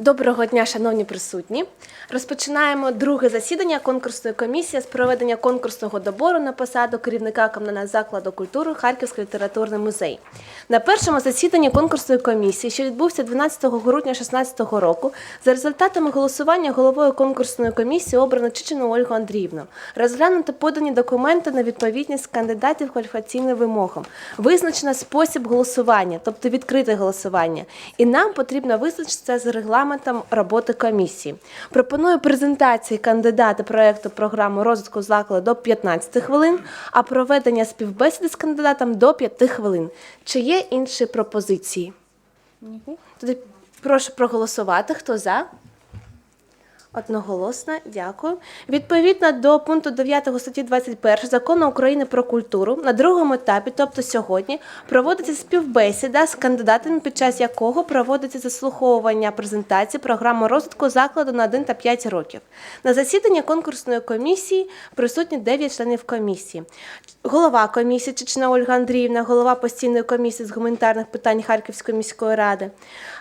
Доброго дня, шановні присутні. Розпочинаємо друге засідання конкурсної комісії з проведення конкурсного добору на посаду керівника комунального закладу культури Харківський літературний музей. На першому засіданні конкурсної комісії, що відбувся 12 грудня 2016 року, за результатами голосування головою конкурсної комісії обрано Чичину Ольгу Андріївну. Розглянуто подані документи на відповідність кандидатів кваліфікаційним вимогам. Визначено спосіб голосування, тобто відкрите голосування. І нам потрібно визначитися з регламентом роботи комісії. Пропоную презентації кандидата проекту програми розвитку закладу до 15 хвилин, а проведення співбесіди з кандидатом до 5 хвилин. Чи є інші пропозиції? Тоді прошу проголосувати. Хто за? Одноголосно, дякую. Відповідно до пункту 9 статті 21 закону України про культуру на другому етапі, тобто сьогодні, проводиться співбесіда з кандидатами, під час якого проводиться заслуховування презентації програми розвитку закладу на 1 та 5 років. На засіданні конкурсної комісії присутні 9 членів комісії. Голова комісії Чечна Ольга Андріївна, голова постійної комісії з гуманітарних питань Харківської міської ради,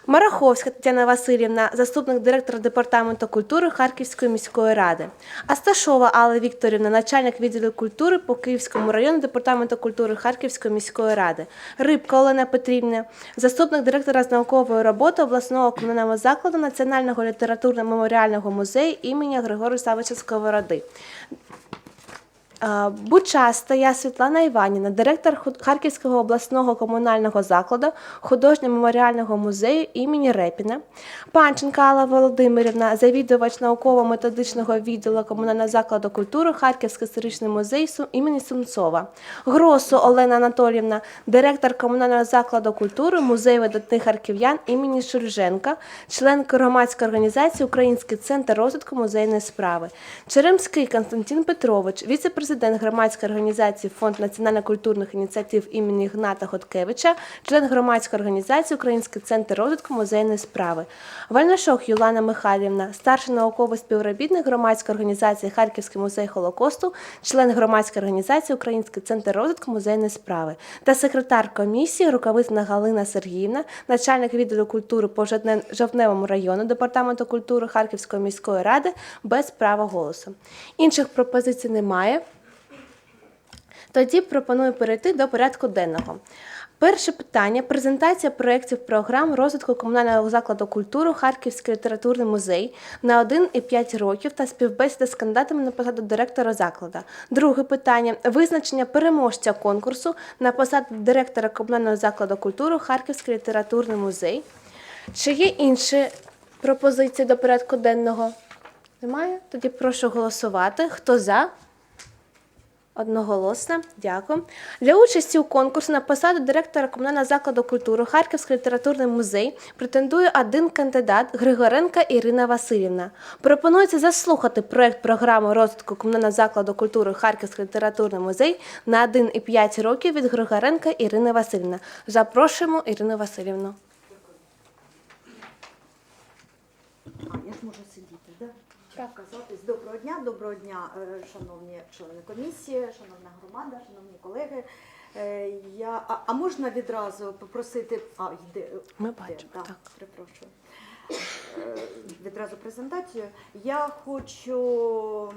Мараховська Тетяна Васильівна, заступник директора департаменту культури Харківської міської ради, Асташова Алла Вікторівна, начальник відділу культури по Київському району департаменту культури Харківської міської ради, Рибка Олена Петрівна, заступник директора з наукової роботи обласного комунального закладу Національного літературно-меморіального музею імені Григорія Савича Сковороди. Е, Бучаста я Світлана Іванівна, директор Харківського обласного комунального закладу художньо-меморіального музею імені Репіна, Панченка Алла Володимирівна, завідувач науково-методичного відділу комунального закладу культури Харківський історичний музей імені Сумцова, Гросу Олена Анатоліївна, директор комунального закладу культури музей видатних харків'ян імені Шульженка, член громадської організації Український центр розвитку музейної справи, Черемський Константин Петрович, віце-президент громадської організації Фонд національно-культурних ініціатив імені Гната Хоткевича, член громадської організації Український центр розвитку музейної справи, Вальнашок Юлана Михайлівна, старший науковий співробітник громадської організації Харківський музей Холокосту, член громадської організації Український центр розвитку музейної справи та секретар комісії Рукавицина Галина Сергіївна, начальник відділу культури по Жовтне- Жовтневому району Департаменту культури Харківської міської ради без права голосу. Інших пропозицій немає. Тоді пропоную перейти до порядку денного. Перше питання презентація проєктів програм розвитку комунального закладу культури Харківський літературний музей на 1 і 5 років та співбесіда з кандидатами на посаду директора закладу. Друге питання визначення переможця конкурсу на посаду директора комунального закладу культури Харківський літературний музей. Чи є інші пропозиції до порядку денного? Немає? Тоді прошу голосувати. Хто за? Одноголосно, дякую. Для участі у конкурсі на посаду директора комунального закладу культури Харківський літературний музей претендує один кандидат Григоренка Ірина Васильівна. Пропонується заслухати проект програми розвитку комунального закладу культури Харківський літературний музей на 1 і 5 років від Григоренка Ірини Васильівни. Запрошуємо Ірину Васильівну. А, я ж сидіти, да? так? Казатись. Доброго дня, доброго дня, е, шановні члени комісії, шановна громада, шановні колеги. Е, Я, а, а можна відразу попросити. А, йде. Ми йде, бачимо, да, так. Перепрошую. Е, Відразу презентацію. Я хочу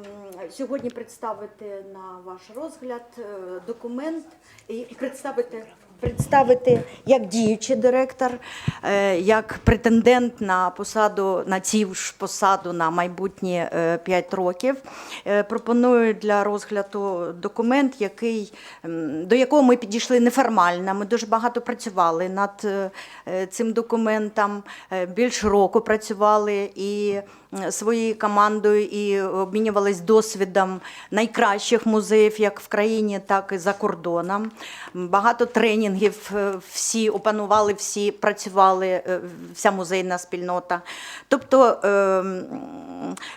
сьогодні представити на ваш розгляд документ і представити. Представити як діючий директор, е, як претендент на посаду на цю ж посаду на майбутні 5 років. Е, Пропоную для розгляду документ, який, до якого ми підійшли неформально. Ми дуже багато працювали над е, е, цим документом, е, більш року працювали і своєю командою і обмінювались досвідом найкращих музеїв, як в країні, так і за кордоном. Багато тренінгів е, всі опанували, всі працювали, е, вся музейна спільнота. Тобто е, м,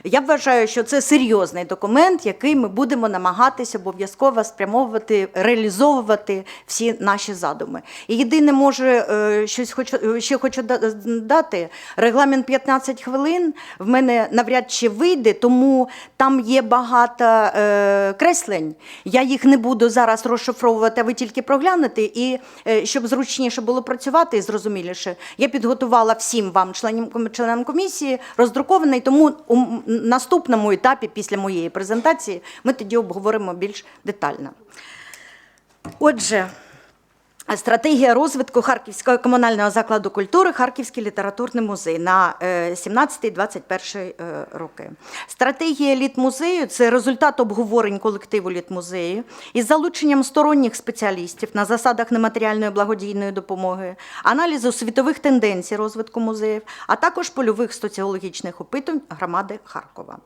я вважаю, що це серйозний документ, який ми будемо намагатися обов'язково спрямовувати, реалізовувати всі наші задуми. І єдине, може, е, щось хочу, ще хочу дати. Регламент 15 хвилин. В мене навряд чи вийде, тому там є багато е, креслень. Я їх не буду зараз розшифровувати, а ви тільки проглянете. І е, щоб зручніше було працювати і зрозуміліше, я підготувала всім вам, членам, членам комісії, роздрукований. Тому у наступному етапі, після моєї презентації, ми тоді обговоримо більш детально. Отже, Стратегія розвитку Харківського комунального закладу культури Харківський літературний музей на е, 17-21 е, роки. Стратегія літмузею це результат обговорень колективу літмузею із залученням сторонніх спеціалістів на засадах нематеріальної благодійної допомоги, аналізу світових тенденцій розвитку музеїв, а також польових соціологічних опитувань громади Харкова.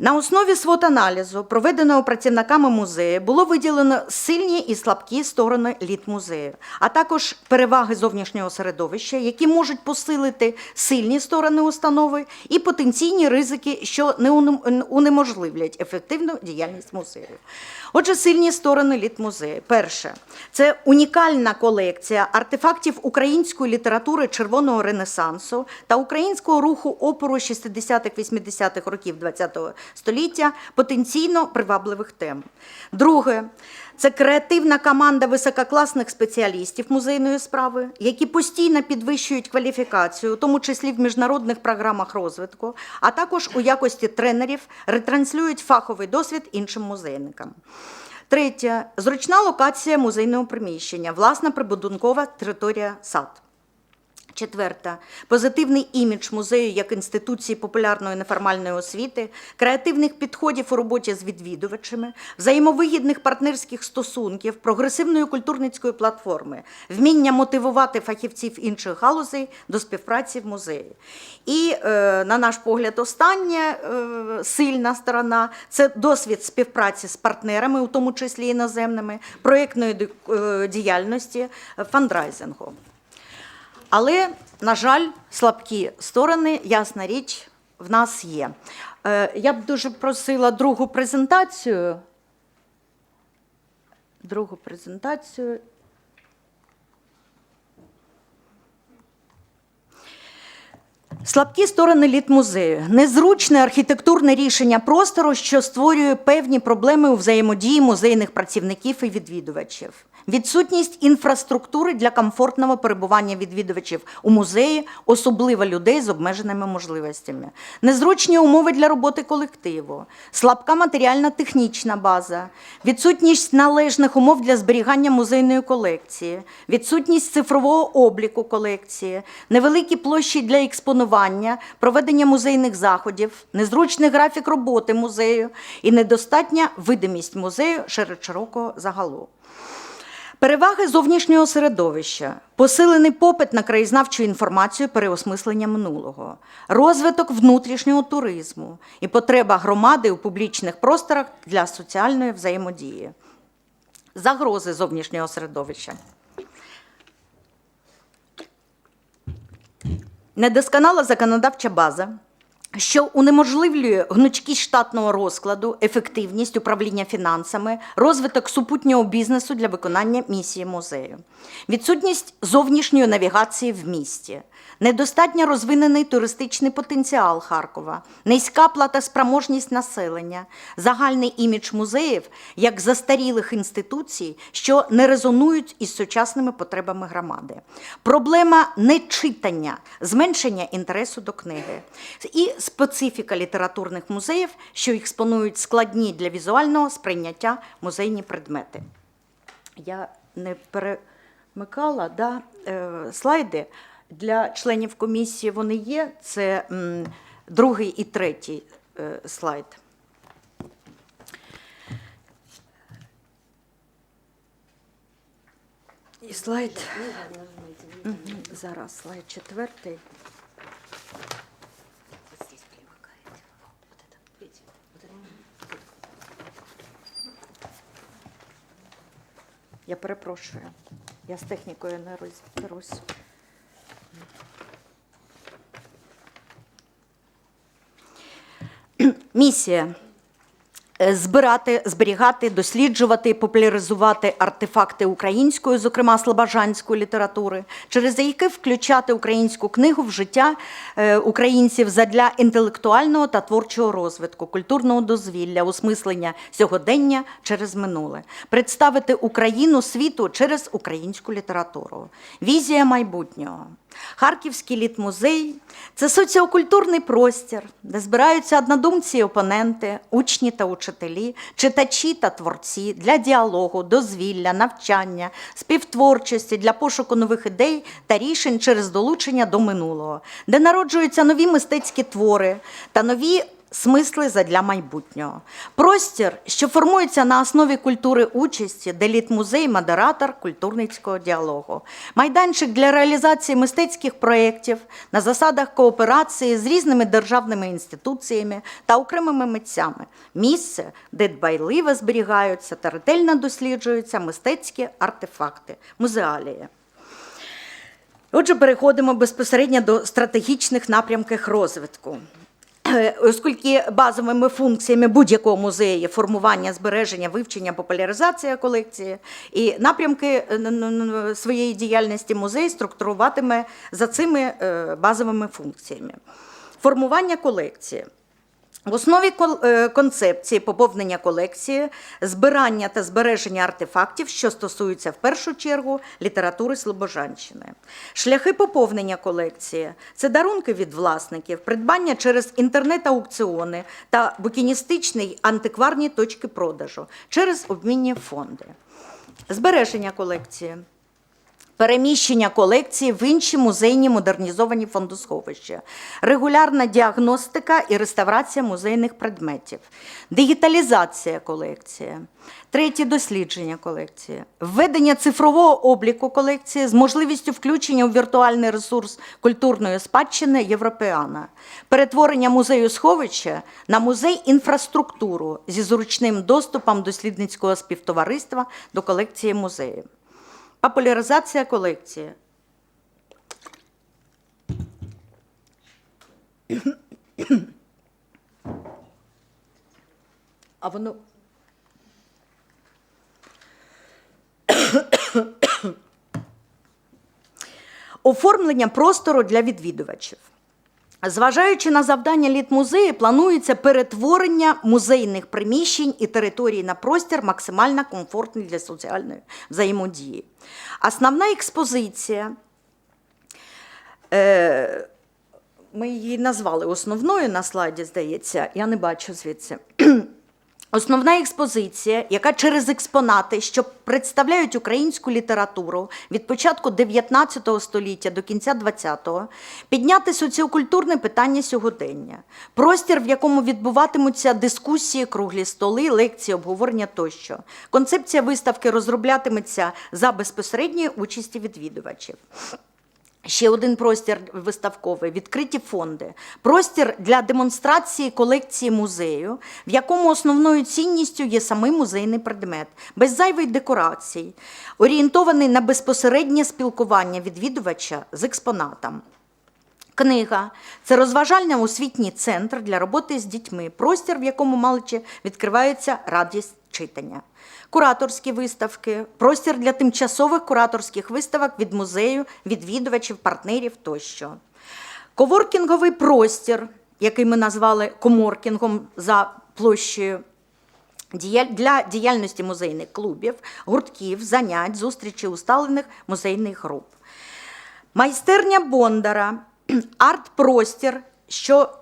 На основі свод-аналізу, проведеного працівниками музею, було виділено сильні і слабкі сторони літмузею, а також переваги зовнішнього середовища, які можуть посилити сильні сторони установи і потенційні ризики, що не унеможливлять ефективну діяльність музею. Отже, сильні сторони літмузею. Перше, це унікальна колекція артефактів української літератури червоного ренесансу та українського руху опору 60-х-80-х років ХХ століття потенційно привабливих тем. Друге, це креативна команда висококласних спеціалістів музейної справи, які постійно підвищують кваліфікацію, у тому числі в міжнародних програмах розвитку, а також у якості тренерів ретранслюють фаховий досвід іншим музейникам. Третє зручна локація музейного приміщення, власна прибудинкова територія сад. Четверта позитивний імідж музею як інституції популярної неформальної освіти, креативних підходів у роботі з відвідувачами, взаємовигідних партнерських стосунків, прогресивної культурницької платформи, вміння мотивувати фахівців інших галузей до співпраці в музеї. І, е, на наш погляд, остання е, сильна сторона це досвід співпраці з партнерами, у тому числі іноземними, проєктної е, діяльності, фандрайзингу. Але, на жаль, слабкі сторони, ясна річ, в нас є. Е, Я б дуже просила другу презентацію. Другу презентацію. Слабкі сторони літмузею. Незручне архітектурне рішення простору, що створює певні проблеми у взаємодії музейних працівників і відвідувачів. Відсутність інфраструктури для комфортного перебування відвідувачів у музеї, особливо людей з обмеженими можливостями, незручні умови для роботи колективу, слабка матеріальна-технічна база, відсутність належних умов для зберігання музейної колекції, відсутність цифрового обліку колекції, невеликі площі для експонування, проведення музейних заходів, незручний графік роботи музею і недостатня видимість музею серед широкого загалу. Переваги зовнішнього середовища, посилений попит на краєзнавчу інформацію, переосмислення минулого, розвиток внутрішнього туризму і потреба громади у публічних просторах для соціальної взаємодії, загрози зовнішнього середовища. Недосконала законодавча база, що унеможливлює гнучкість штатного розкладу, ефективність управління фінансами, розвиток супутнього бізнесу для виконання місії музею, відсутність зовнішньої навігації в місті, недостатньо розвинений туристичний потенціал Харкова, низька платоспроможність населення, загальний імідж музеїв як застарілих інституцій, що не резонують із сучасними потребами громади, проблема нечитання, зменшення інтересу до книги. І специфіка літературних музеїв, що експонують складні для візуального сприйняття музейні предмети. Я не перемикала да, е, слайди. Для членів комісії вони є. Це другий і третій е, слайд. І слайд. Зараз слайд четвертий. Я перепрошую. Я з технікою не розберусь. Місія. Е, збирати, зберігати, досліджувати, популяризувати артефакти української, зокрема слобожанської літератури, через які включати українську книгу в життя е, українців задля інтелектуального та творчого розвитку, культурного дозвілля, осмислення сьогодення через минуле, представити Україну світу через українську літературу. Візія майбутнього. Харківський літмузей. Це соціокультурний простір, де збираються однодумці і опоненти, учні та учителі, читачі та творці для діалогу, дозвілля, навчання, співтворчості для пошуку нових ідей та рішень через долучення до минулого, де народжуються нові мистецькі твори та нові смисли задля майбутнього. Простір, що формується на основі культури участі, де літмузей – модератор культурницького діалогу. Майданчик для реалізації мистецьких проєктів на засадах кооперації з різними державними інституціями та окремими митцями. Місце, де дбайливо зберігаються та ретельно досліджуються мистецькі артефакти, музеалії. Отже, переходимо безпосередньо до стратегічних напрямків розвитку. Е, Оскільки базовими функціями будь-якого музею є формування, збереження, вивчення, популяризація колекції, і напрямки е, своєї діяльності музей структуруватиме за цими е, базовими функціями. Формування колекції. В основі е, концепції поповнення колекції, збирання та збереження артефактів, що стосуються в першу чергу літератури Слобожанщини. Шляхи поповнення колекції це дарунки від власників, придбання через інтернет-аукціони та букіністичні антикварні точки продажу через обмінні фонди. Збереження колекції. Переміщення колекції в інші музейні модернізовані фондосховища, регулярна діагностика і реставрація музейних предметів, дигіталізація колекції, третє дослідження колекції, введення цифрового обліку колекції з можливістю включення у віртуальний ресурс культурної спадщини Європеана, перетворення музею сховища на музей інфраструктуру зі зручним доступом дослідницького співтовариства до колекції музею. Популяризація колекції. А воно. Оформлення простору для відвідувачів. Зважаючи на завдання літмузею, планується перетворення музейних приміщень і територій на простір максимально комфортний для соціальної взаємодії. Основна експозиція. Е, ми її назвали основною на слайді, здається, я не бачу звідси. Основна експозиція, яка через експонати, що представляють українську літературу від початку 19 століття до кінця 20-го, підняти соціокультурне питання сьогодення, простір, в якому відбуватимуться дискусії, круглі столи, лекції, обговорення тощо. Концепція виставки розроблятиметься за безпосередньої участі відвідувачів. Ще один простір виставковий відкриті фонди. Простір для демонстрації колекції музею, в якому основною цінністю є самий музейний предмет, без зайвих декорацій, орієнтований на безпосереднє спілкування відвідувача з експонатом. Книга це розважальний освітній центр для роботи з дітьми, простір, в якому малече відкривається радість читання. Кураторські виставки, простір для тимчасових кураторських виставок від музею, відвідувачів, партнерів тощо. Коворкінговий простір, який ми назвали коморкінгом за площею. Для діяльності музейних клубів, гуртків, занять, зустрічі усталених музейних груп. Майстерня Бондара, арт-простір, що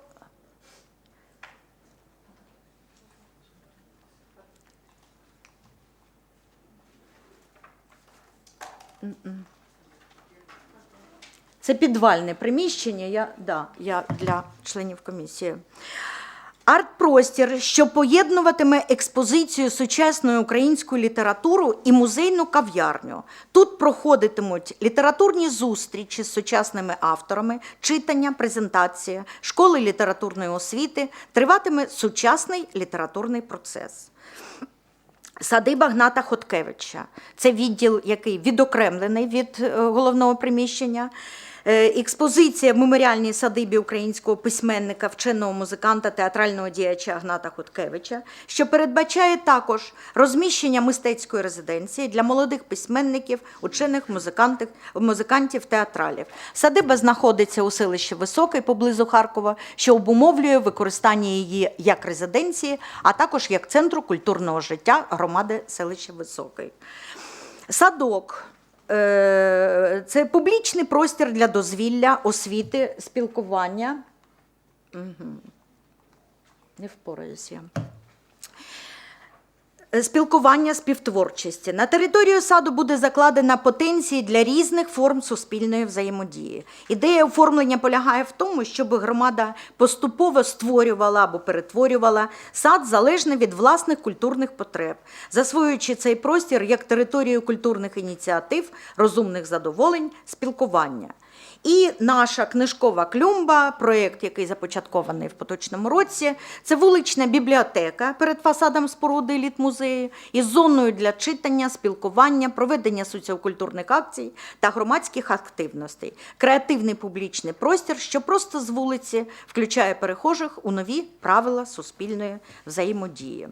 Це підвальне приміщення. Я, да, я для членів комісії. Арт-простір, що поєднуватиме експозицію сучасної української літератури і музейну кав'ярню. Тут проходитимуть літературні зустрічі з сучасними авторами, читання, презентація, школи літературної освіти, триватиме сучасний літературний процес. Садиба Гната Хоткевича. Це відділ, який відокремлений від е, головного приміщення. Е, Експозиція в меморіальній садибі українського письменника, вченого музиканта, театрального діяча Гната Хоткевича, що передбачає також розміщення мистецької резиденції для молодих письменників, учених, музикантів, музикантів, театралів. Садиба знаходиться у селищі Високий поблизу Харкова, що обумовлює використання її як резиденції, а також як центру культурного життя громади селища Високий. Садок. Е, Це публічний простір для дозвілля, освіти, спілкування. Угу. Не впораюсь я. Е, Спілкування співтворчості. На територію саду буде закладена потенції для різних форм суспільної взаємодії. Ідея оформлення полягає в тому, щоб громада поступово створювала або перетворювала сад залежно від власних культурних потреб, засвоюючи цей простір як територію культурних ініціатив, розумних задоволень, спілкування. І наша книжкова клюмба, проєкт, який започаткований в поточному році, це вулична бібліотека перед фасадом споруди літмузею із зоною для читання, спілкування, проведення соціокультурних акцій та громадських активностей. Креативний публічний простір, що просто з вулиці включає перехожих у нові правила суспільної взаємодії.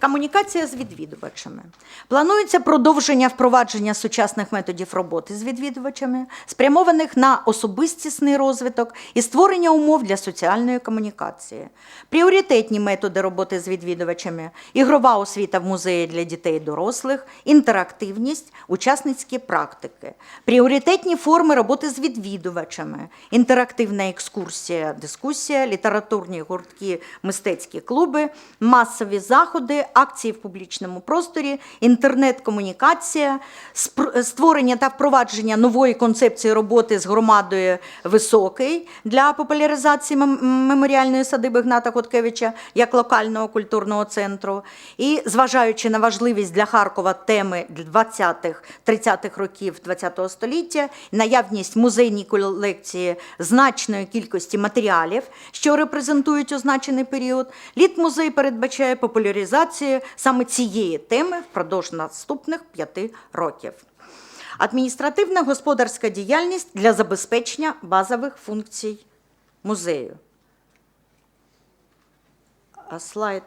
Комунікація з відвідувачами. Планується продовження впровадження сучасних методів роботи з відвідувачами, спрямованих на особистісний розвиток і створення умов для соціальної комунікації. Пріоритетні методи роботи з відвідувачами, ігрова освіта в музеї для дітей і дорослих, інтерактивність, учасницькі практики. Пріоритетні форми роботи з відвідувачами, інтерактивна екскурсія, дискусія, літературні гуртки, мистецькі клуби, масові заходи, акції в публічному просторі, інтернет-комунікація, створення та впровадження нової концепції роботи з громадою Високий для популяризації меморіальної садиби Гната Хоткевича як локального культурного центру. І зважаючи на важливість для Харкова теми 20-30-х років ХХ століття, наявність музейній колекції значної кількості матеріалів, що репрезентують означений період, літмузей передбачає популяризацію саме цієї теми впродовж наступних п'яти років. Адміністративна господарська діяльність для забезпечення базових функцій музею. Слайд.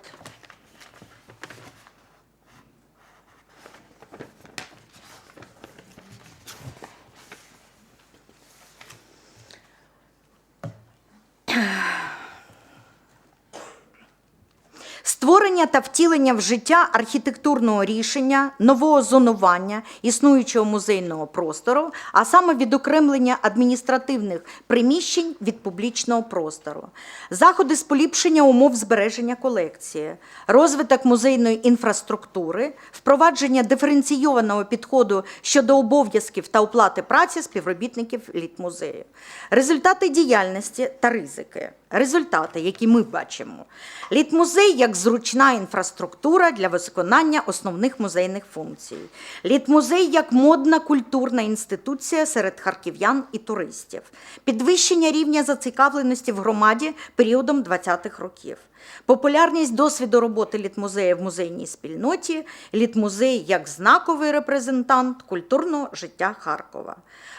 Створення та втілення в життя архітектурного рішення, нового зонування існуючого музейного простору, а саме відокремлення адміністративних приміщень від публічного простору, заходи з поліпшення умов збереження колекції, розвиток музейної інфраструктури, впровадження диференційованого підходу щодо обов'язків та оплати праці співробітників літмузею, результати діяльності та ризики. Результати, які ми бачимо. Літмузей як зручна інфраструктура для виконання основних музейних функцій. Літмузей як модна культурна інституція серед харків'ян і туристів. Підвищення рівня зацікавленості в громаді періодом 20-х років. Популярність досвіду роботи літмузею в музейній спільноті, літмузей як знаковий репрезентант культурного життя Харкова.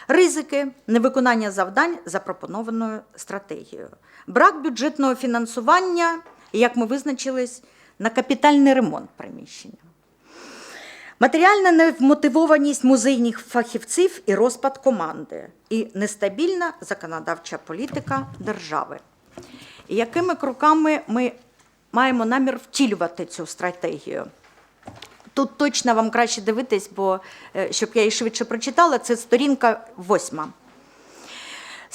Ризики невиконання завдань запропонованою стратегією. Брак бюджетного фінансування, як ми визначились, на капітальний ремонт приміщення. Матеріальна невмотивованість музейних фахівців і розпад команди, і нестабільна законодавча політика держави. Якими кроками ми маємо намір втілювати цю стратегію? Тут точно вам краще дивитись, бо е, щоб я її швидше прочитала, це сторінка восьма.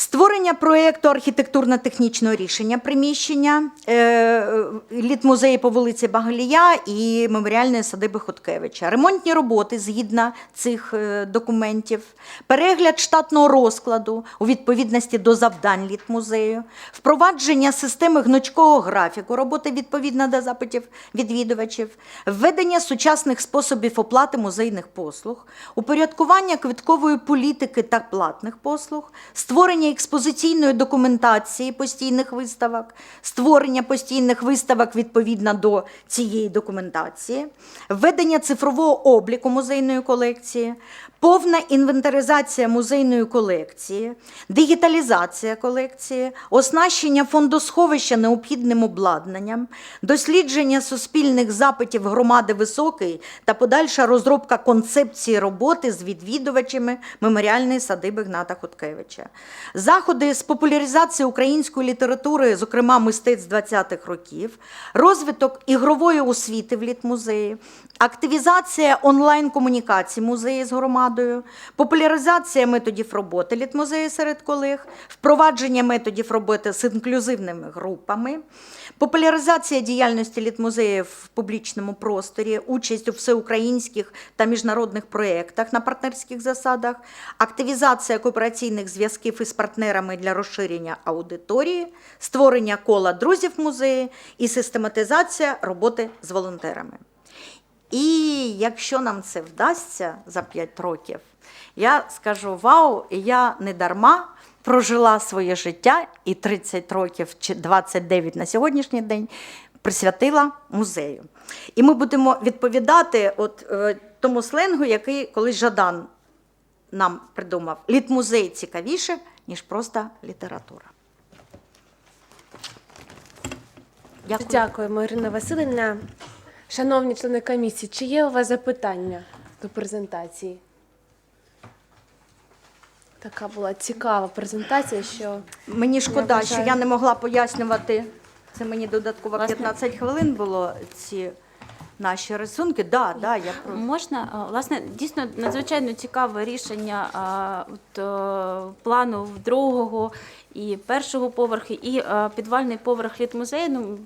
Створення проєкту архітектурно-технічного рішення приміщення е, літмузеї по вулиці Багалія і меморіальної садиби Хоткевича. Ремонтні роботи згідно цих е, документів, перегляд штатного розкладу у відповідності до завдань літмузею, впровадження системи гнучкого графіку роботи відповідно до запитів відвідувачів, введення сучасних способів оплати музейних послуг, упорядкування квиткової політики та платних послуг, створення експозиційної документації постійних виставок, створення постійних виставок відповідно до цієї документації, введення цифрового обліку музейної колекції, повна інвентаризація музейної колекції, дигіталізація колекції, оснащення фондосховища необхідним обладнанням, дослідження суспільних запитів громади високий та подальша розробка концепції роботи з відвідувачами меморіальної садиби Гната Хоткевича. Заходи з популяризації української літератури, зокрема мистецтв 20-х років, розвиток ігрової освіти в літмузеї, активізація онлайн-комунікації музеї з громадою, популяризація методів роботи літмузею серед колег, впровадження методів роботи з інклюзивними групами, популяризація діяльності літмузею в публічному просторі, участь у всеукраїнських та міжнародних проєктах на партнерських засадах, активізація коопераційних зв'язків із партнерами для розширення аудиторії, створення кола друзів музею і систематизація роботи з волонтерами. І якщо нам це вдасться за 5 років, я скажу вау, я не дарма прожила своє життя і 30 років чи 29 на сьогоднішній день присвятила музею. І ми будемо відповідати от, е, тому сленгу, який колись Жадан нам придумав. Літмузей цікавіше, ніж просто література. Дякую. Дякуємо, Ірина Васильівна. Шановні члени комісії, чи є у вас запитання до презентації? Така була цікава презентація, що Мені шкода, Я що я не могла пояснювати. Це мені додатково 15 хвилин було ці наші рисунки. Да, да, я про Можна власне дійсно надзвичайно цікаве рішення от, е, плану другого і першого поверхи, і е, підвальний поверх літмузею. Ну,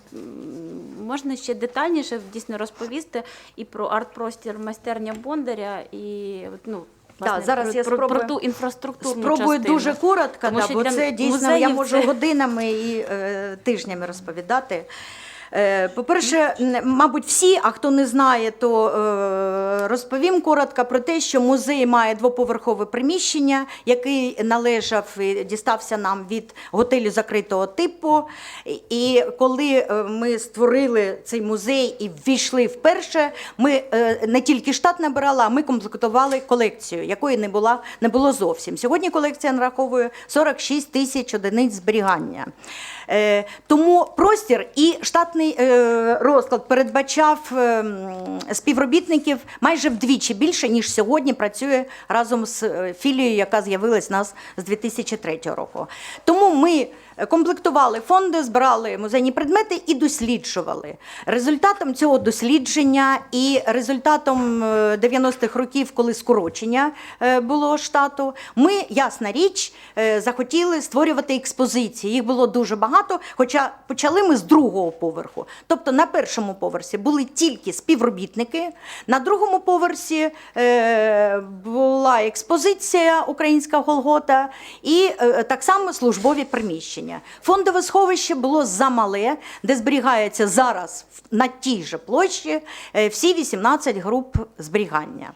можна ще детальніше дійсно розповісти і про арт-простір майстерня Бондаря, і от, ну. Да, зараз про, я спробую- про ту інфраструктурну спробую частину. дуже коротко, Тому да, бо це дійсно я можу це- годинами і е, тижнями розповідати. Е, По-перше, мабуть, всі, а хто не знає, то е, розповім коротко про те, що музей має двоповерхове приміщення, який належав і дістався нам від готелю закритого типу. І коли е, ми створили цей музей і ввійшли вперше, ми не тільки штат набирали, а ми комплектували колекцію, якої не, була, не було зовсім. Сьогодні колекція нараховує 46 тисяч одиниць зберігання. Тому простір і штатний е, розклад передбачав е, співробітників майже вдвічі більше, ніж сьогодні працює разом з е, філією, яка з'явилась нас з 2003 року. Тому ми комплектували фонди, збирали музейні предмети і досліджували. Результатом цього дослідження і результатом е, 90-х років, коли скорочення е, було штату, ми, ясна річ, е, захотіли створювати експозиції. Їх було дуже багато, хоча почали ми з другого поверху. Тобто на першому поверсі були тільки співробітники, на другому поверсі е, була експозиція Українська Голгота і е, так само службові приміщення. Фондове сховище було замале, де зберігається зараз на тій же площі е, всі 18 груп зберігання.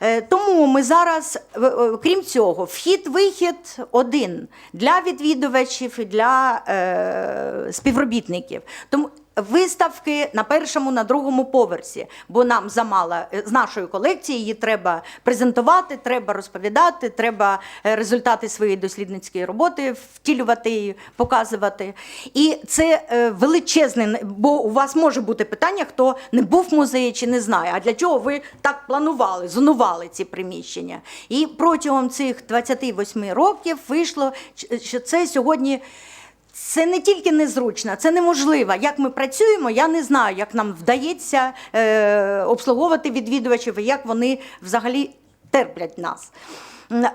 Е, Тому ми зараз, е, крім цього, вхід-вихід один для відвідувачів і для е, співробітників. Тому Виставки на першому, на другому поверсі, бо нам замало е, з нашої колекції її треба презентувати, треба розповідати, треба е, результати своєї дослідницької роботи втілювати і показувати. І це е, величезне, бо у вас може бути питання, хто не був в музеї чи не знає, а для чого ви так планували, зонували ці приміщення. І протягом цих 28 років вийшло, що це сьогодні. Це не тільки незручно, це неможливо. Як ми працюємо, я не знаю, як нам вдається е, обслуговувати відвідувачів і як вони взагалі терплять нас.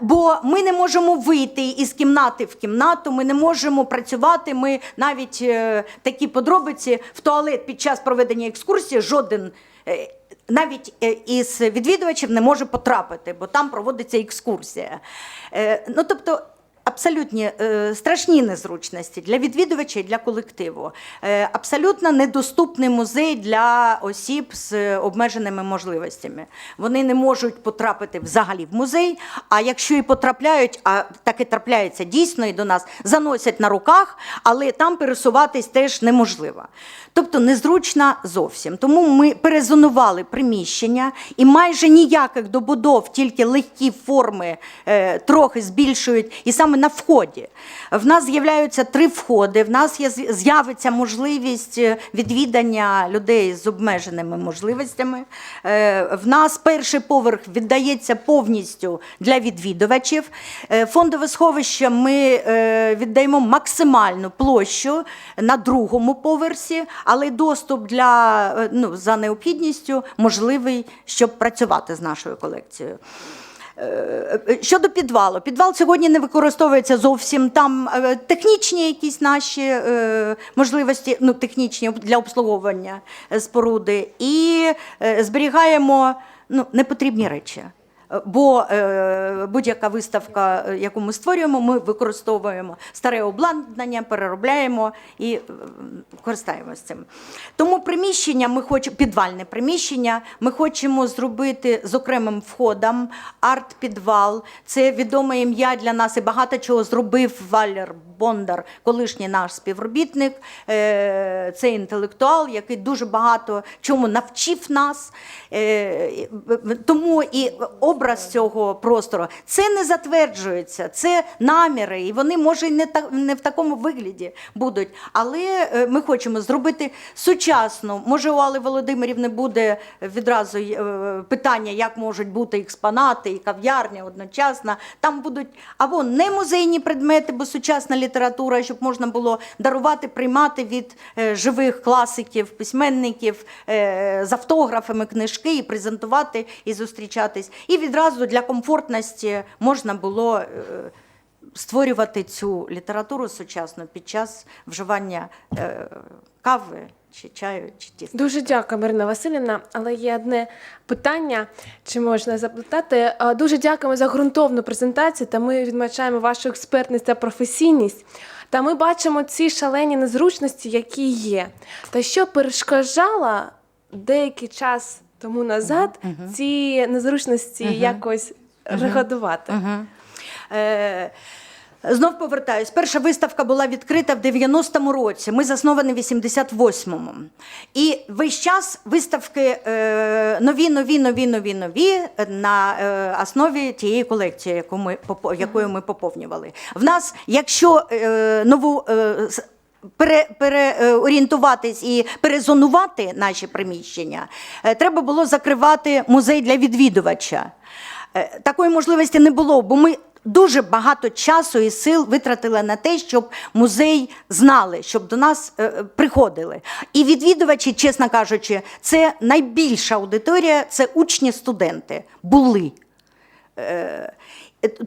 Бо ми не можемо вийти із кімнати в кімнату, ми не можемо працювати. Ми навіть е, такі подробиці в туалет під час проведення екскурсії жоден. е, навіть е, із відвідувачів не може потрапити, бо там проводиться екскурсія. Е, Ну, тобто, абсолютні е, страшні незручності для відвідувача і для колективу. Е, абсолютно недоступний музей для осіб з обмеженими можливостями. Вони не можуть потрапити взагалі в музей. А якщо і потрапляють, а так і трапляється дійсно і до нас, заносять на руках, але там пересуватись теж неможливо. Тобто незручно зовсім. Тому ми перезонували приміщення і майже ніяких добудов, тільки легкі форми е, трохи збільшують. І саме на вході. В нас з'являються три входи. В нас є з'явиться можливість е, відвідання людей з обмеженими можливостями. Е, В нас перший поверх віддається повністю для відвідувачів. Е, Фондове сховище ми віддаємо максимальну площу на другому поверсі, але доступ для ну, за необхідністю можливий, щоб працювати з нашою колекцією. Е, Щодо підвалу, підвал сьогодні не використовується зовсім. Там е, технічні якісь наші е, можливості, ну технічні для обслуговування е, споруди, і е, зберігаємо ну, непотрібні речі. Бо е, будь-яка виставка, е, яку ми створюємо, ми використовуємо старе обладнання, переробляємо і е, користаємося цим. Тому приміщення ми хочемо, підвальне приміщення, ми хочемо зробити з окремим входом арт-підвал. Це відоме ім'я для нас і багато чого зробив Валер Бондар, колишній наш співробітник. Це інтелектуал, який дуже багато чому навчив нас. Тому і образ цього простору це не затверджується, це наміри, і вони може не та не в такому вигляді будуть. Але е, ми хочемо зробити сучасну. Може, у Алли Володимирівни буде відразу е, питання, як можуть бути експонати і кав'ярня одночасно. Там будуть або не музейні предмети, бо сучасна література, щоб можна було дарувати, приймати від е, живих класиків, письменників е, з автографами книжки і презентувати і зустрічатись. І відразу для комфортності можна було. е, Створювати цю літературу сучасну під час вживання е, кави чи чаю, чи тіста. Дуже дякую, Марина Васильівна. Але є одне питання, чи можна запитати. Дуже дякуємо за ґрунтовну презентацію. Та ми відмічаємо вашу експертність та професійність. Та ми бачимо ці шалені незручності, які є. Та що перешкоджало деякий час тому назад ці незручності якось регулювати? Е, Знов повертаюсь. Перша виставка була відкрита в 90-му році. Ми засновані в 88-му. І весь час виставки е, нові, нові, нові, нові, нові на е, основі тієї колекції, яку ми, якою ми поповнювали. В нас, якщо е, нову. Е, переорієнтуватись і перезонувати наші приміщення, е, треба було закривати музей для відвідувача. Е, Такої можливості не було, бо ми дуже багато часу і сил витратили на те, щоб музей знали, щоб до нас е, е, приходили. І відвідувачі, чесно кажучи, це найбільша аудиторія, це учні, студенти були. Е,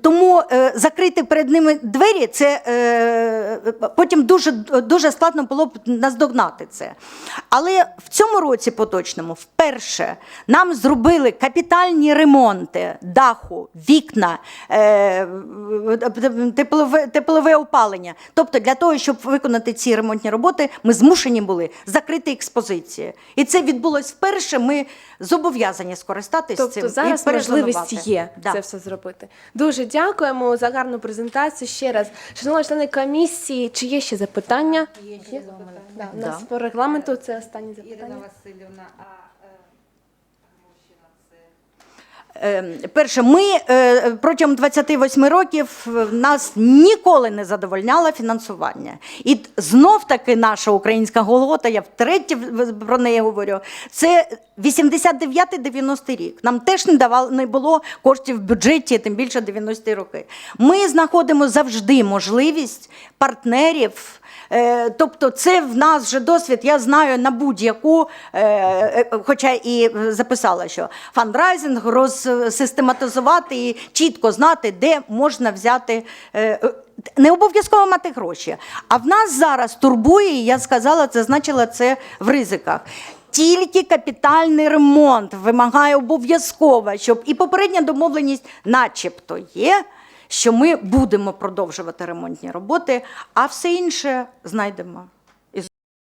Тому е, закрити перед ними двері, це е, потім дуже, дуже складно було б наздогнати це. Але в цьому році поточному вперше нам зробили капітальні ремонти даху, вікна, е, теплове, теплове опалення. Тобто для того, щоб виконати ці ремонтні роботи, ми змушені були закрити експозиції. І це відбулось вперше. Ми зобов'язані скористатись Тобто цим. зараз і можливість є Да. це все зробити. Дуже дякуємо за гарну презентацію. Ще раз, шановні члени комісії, чи є ще запитання? Є, Да, у нас Да. по регламенту це останнє Ірина запитання. Васильівна, а е, гроші на це? Е, Перше, ми е, протягом 28 років е, нас ніколи не задовольняло фінансування. І знов таки наша українська голота, я втретє про неї говорю, це 89-90 рік. Нам теж не давало не було коштів в бюджеті, тим більше 90-ті роки. Ми знаходимо завжди можливість партнерів. Е, Тобто, це в нас вже досвід. Я знаю на будь-яку, е, е, хоча і записала, що фандрайзинг розсистематизувати і чітко знати, де можна взяти. Не обов'язково мати гроші. А в нас зараз турбує, я сказала, це значила це в ризиках. Тільки капітальний ремонт вимагає обов'язково, щоб і попередня домовленість, начебто, є що ми будемо продовжувати ремонтні роботи, а все інше знайдемо.